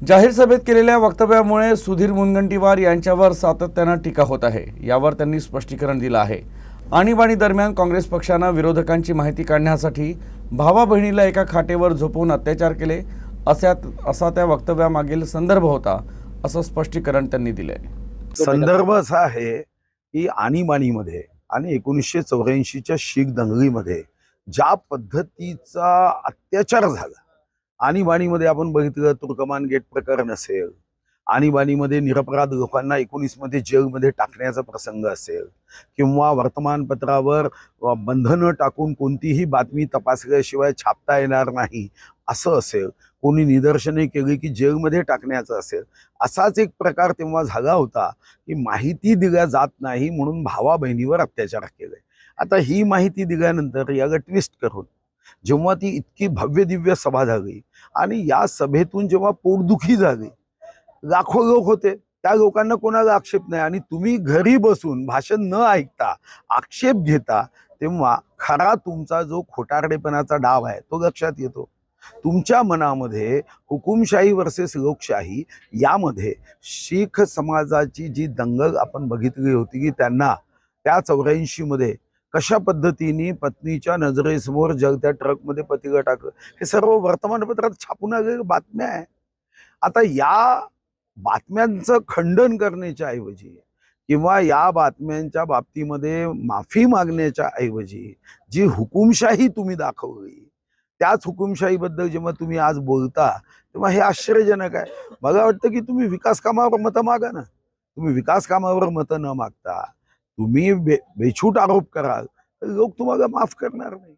जाहीर सभेत केलेल्या वक्तव्यामुळे सुधीर मुनगंटीवार यांच्यावर सातत्यानं टीका होत आहे. यावर त्यांनी स्पष्टीकरण दिलं आहे. आणीबाणी दरम्यान काँग्रेस पक्षानं विरोधकांची माहिती काढण्यासाठी भावा बहिणीला एका खाटेवर झोपवून अत्याचार केले असा असा त्या वक्तव्यामागील संदर्भ होता असं स्पष्टीकरण त्यांनी दिलंय. संदर्भ असा आहे की आणीबाणीमध्ये आणि एकोणीसशे चौऱ्याऐंशीच्या शीख दंगलीमध्ये ज्या पद्धतीचा अत्याचार झाला आणीबाणीमध्ये आपण बघितलं तुर्कमान गेट प्रकरण असेल. आणीबाणीमध्ये निरपराध लोकांना एकोणीसमध्ये जेलमध्ये टाकण्याचा प्रसंग असेल. किंवा वर्तमानपत्रावर बंधनं टाकून कोणतीही बातमी तपासल्याशिवाय छापता येणार नाही असं असेल. कोणी निदर्शने केली की जेलमध्ये टाकण्याचं असेल. असाच एक प्रकार तेव्हा झाला होता की माहिती दिल्या जात नाही म्हणून भावा बहिणीवर अत्याचार केले. आता ही माहिती दिल्यानंतर याला ट्विस्ट करून जेव्हा ती इतकी भव्य दिव्य सभा झाली आणि या सभेतून जेव्हा पोटदुखी झाली लाखो लोक होते. त्या लोकांना कोणाला आक्षेप नाही. आणि तुम्ही घरी बसून भाषण न ऐकता आक्षेप घेता तेव्हा खरा तुमचा जो खोटारडेपणाचा डाव आहे तो लक्षात येतो. तुमच्या मनामध्ये हुकुमशाही वर्सेस लोकशाही यामध्ये शीख समाजाची जी दंगल आपण बघितली होती की त्यांना त्या चौऱ्याऐंशीमध्ये कशा पद्धतीने पत्नीच्या नजरेसमोर जगत्या ट्रकमध्ये पतीला टाकलं हे सर्व वर्तमानपत्रात छापून आलेल्या बातम्या आहे आता या बातम्यांचं खंडन करण्याच्या ऐवजी किंवा या बातम्यांच्या बाबतीमध्ये माफी मागण्याच्या ऐवजी जी हुकुमशाही तुम्ही दाखवली त्याच हुकुमशाहीबद्दल जेव्हा तुम्ही आज बोलता तेव्हा हे आश्चर्यजनक आहे. मला वाटतं की तुम्ही विकास कामावर मतं मागा ना. तुम्ही विकास कामावर मतं न मागता तुम्ही बे बेछूट आरोप कराल तर लोक तुम्हाला माफ करणार नाही.